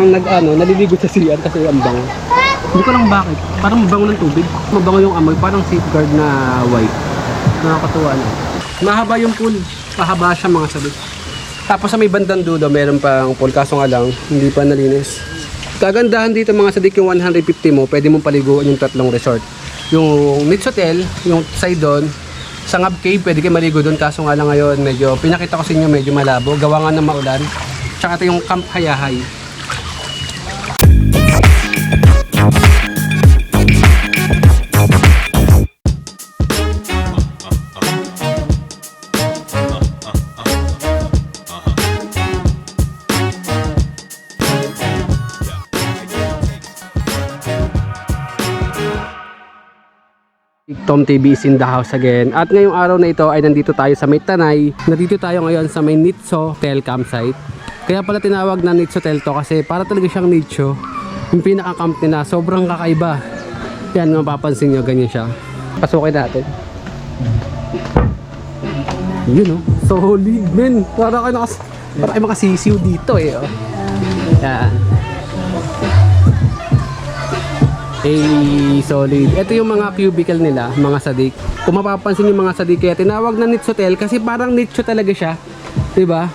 Ang nag ano, naliligo sa CR kasi ang bango. Hindi ko lang bakit. Parang mabango ng tubig. Mabango yung amoy. Parang safeguard na white. Nakakatuwa na. Mahaba yung pool. Mahaba siya mga sabi. Tapos sa may bandang dulo, meron pang pool. Kaso nga lang, hindi pa nalinis. Kagandahan dito mga sadik yung 150 mo, pwede mong paliguan yung tatlong resort. Yung Nits Hotel, yung side doon, Sangab Cave, pwede kayo maligo doon. Kaso nga lang ngayon, medyo, pinakita ko sa inyo, medyo malabo. Gawa nga ng maulan. Tsaka ito yung Camp Hayahay. Tom TV is in the house again. At ngayong araw na ito ay nandito tayo sa May Tanay. Nandito tayo ngayon sa may Nitso Hotel campsite. Kaya pala tinawag na Nitso Hotel to kasi para talaga siyang nicho. Yung pinaka-camp nila, sobrang kakaiba. Yan, mapapansin nyo, ganyan siya. Pasukin natin. Yun oh, solid men. Para kayo nakas para kayo makasisiw dito eh. Oh. Yan. Eh, solid. Ito yung mga cubicle nila, mga sadik. Kung mapapansin yung mga sadik, kaya tinawag na Nits Hotel kasi parang nicho talaga siya. ba?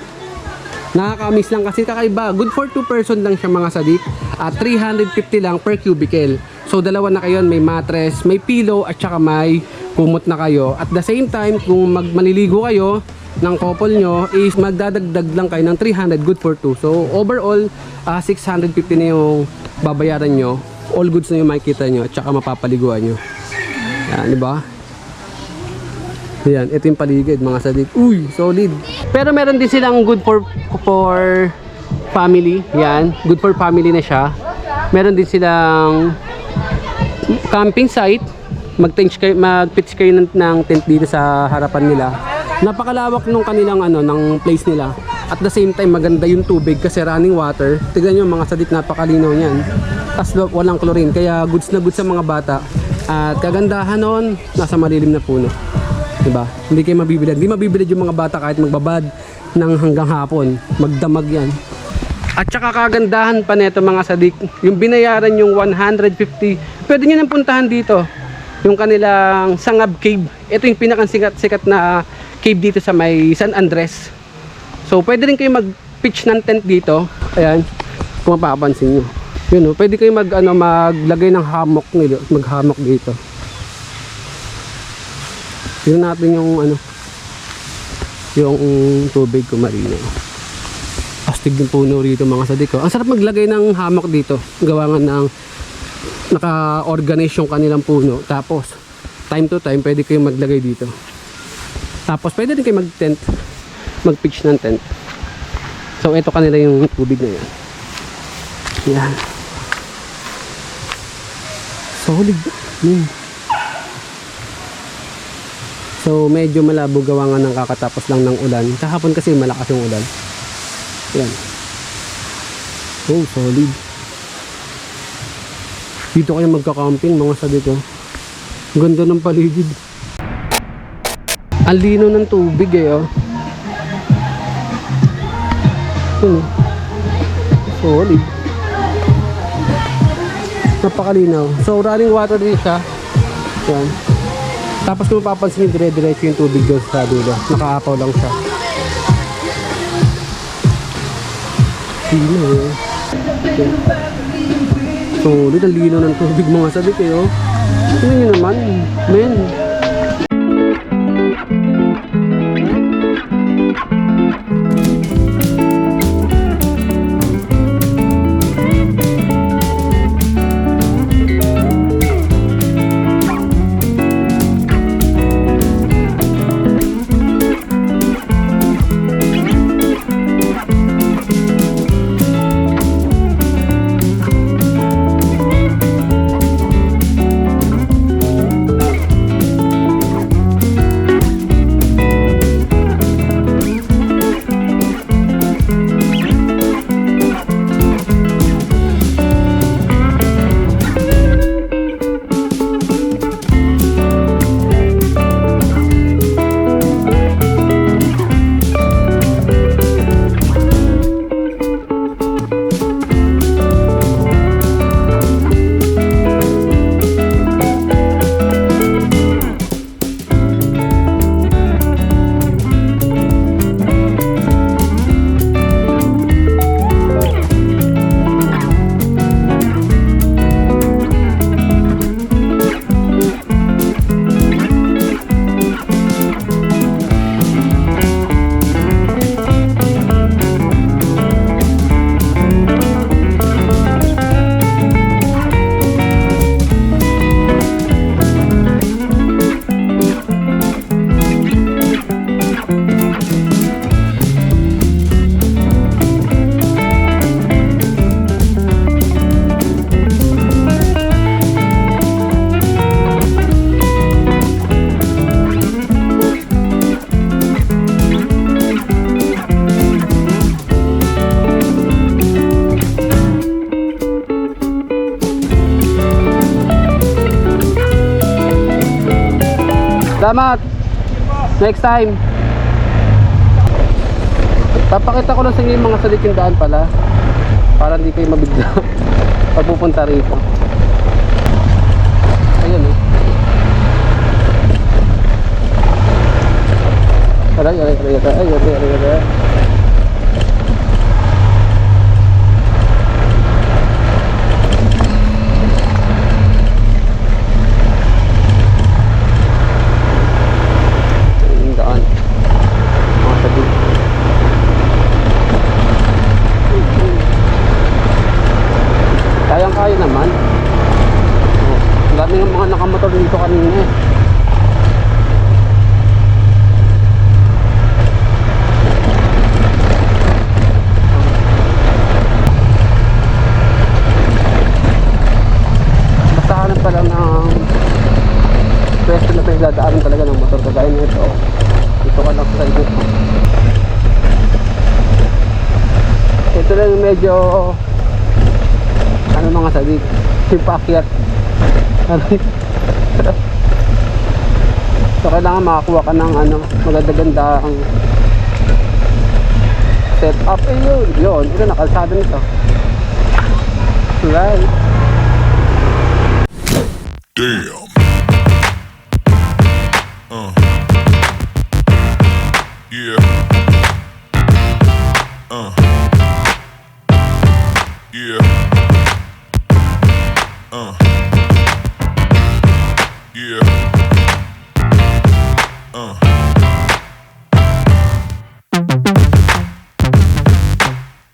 Nakakamiss lang kasi kakaiba. Good for 2 person lang siya mga sadik. At 350 lang per cubicle. So dalawa na kayo, may mattress, may pillow at saka may kumot na kayo. At the same time, kung mag maliligo kayo ng couple nyo, is magdadagdag lang kayo ng 300 good for 2. So overall, ah, 650 na yung babayaran nyo. All goods na yung makikita nyo at saka mapapaliguan nyo. Yan, di ba? Yan, ito yung paligid mga sadik. Uy, solid. Pero meron din silang good for for family. Yan, good for family na siya. Meron din silang camping site. Mag-pitch kayo, mag-pitch kayo ng, ng tent dito sa harapan nila. Napakalawak nung kanilang ano, ng place nila. At the same time, maganda yung tubig kasi running water. Tignan nyo mga sadik, napakalinaw niyan. Tapos walang chlorine, kaya goods na goods sa mga bata. At kagandahan nun, nasa malilim na puno. Diba? Hindi kayo mabibilad. Hindi mabibilad yung mga bata kahit magbabad ng hanggang hapon. Magdamag yan. At saka kagandahan pa nito mga sadik, yung binayaran yung 150, pwede nyo nang puntahan dito. Yung kanilang Sangab Cave. Ito yung pinakasikat-sikat na cave dito sa may San Andres. So pwede rin kayo mag-pitch ng tent dito. Ayan, kung mapapansin nyo. Yun, oh, pwede kayo mag, ano, maglagay ng hammock nito, mag-hammock dito. Tignan natin yung ano, yung tubig ko marino. Astig yung puno rito mga sadik ko. Ang sarap maglagay ng hammock dito. Gawa nga ng naka-organize yung kanilang puno. Tapos, time to time, pwede kayong maglagay dito. Tapos, pwede rin kayo mag-tent. Mag-pitch ng tent. So, ito kanila yung tubig na yan. Yan. Solid. Hmm. So, medyo malabo gawa nga ng kakatapos lang ng ulan. Kahapon kasi malakas yung ulan. Yan. Oh, solid. Dito kayo magka-camping mga sabi ko. Ganda ng paligid. Ang lino ng tubig eh oh. Hmm. Solid. Napakalinaw. So running water din siya. Yan. Tapos kung mapapansin nyo, dire-diretso yung tubig doon sa dulo. Nakaapaw lang siya. Sino eh. Yan. Solid, ang lino ng tubig mga sabi kayo. Tingnan nyo naman, men. Salamat. Next time. Papakita ko lang sa inyo yung mga yung daan pala. Para hindi kayo mabigla. Pag pupunta rito. Ayun eh. Aray, aray, aray, aray, aray, aray, aray, aray. Ayun yung daan. Mga sadik. Kayang-kaya naman. Oh, ang dami ng mga nakamotor dito kanina eh. Basta hanap ka lang ng pwesto na pinagdadaanan talaga ng motor kagaya nito. Dito ka lang sa ito. Ito lang medyo ano mga paakyat Ano yun? so kailangan makakuha ka ng ano maganda-ganda ang set up eh yun yun ito nakalsada nito right Damn. Yeah.